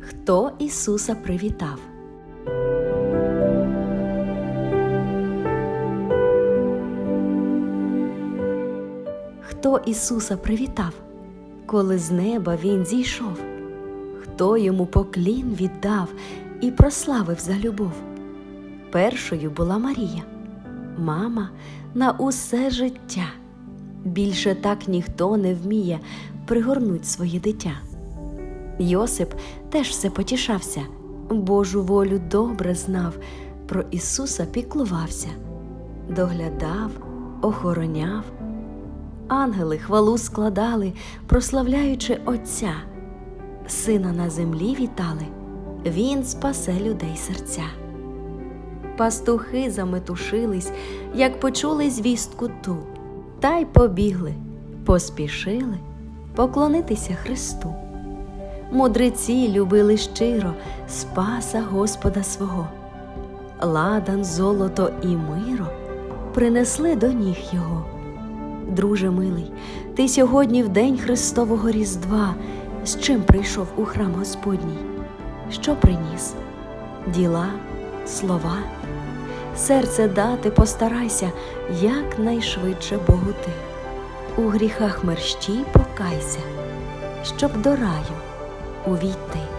Хто Ісуса привітав? Хто Ісуса привітав, коли з неба Він зійшов? Хто йому поклін віддав і прославив за любов? Першою була Марія, мама на усе життя. Більше так ніхто не вміє пригорнуть своє дитя. Йосип теж все потішався, Божу волю добре знав, про Ісуса піклувався, доглядав, охороняв. Ангели хвалу складали, прославляючи Отця. Сина на землі вітали, Він спасе людей серця. Пастухи заметушились, як почули звістку ту, та й побігли, поспішили поклонитися Христу. Мудреці любили щиро Спаса Господа свого. Ладан, золото і миро принесли до ніг його. Друже милий, ти сьогодні в день Христового Різдва з чим прийшов у храм Господній? Що приніс? Діла, слова, серце дати постарайся якнайшвидше Богу ти. У гріхах мерщій покайся, щоб до раю увійти.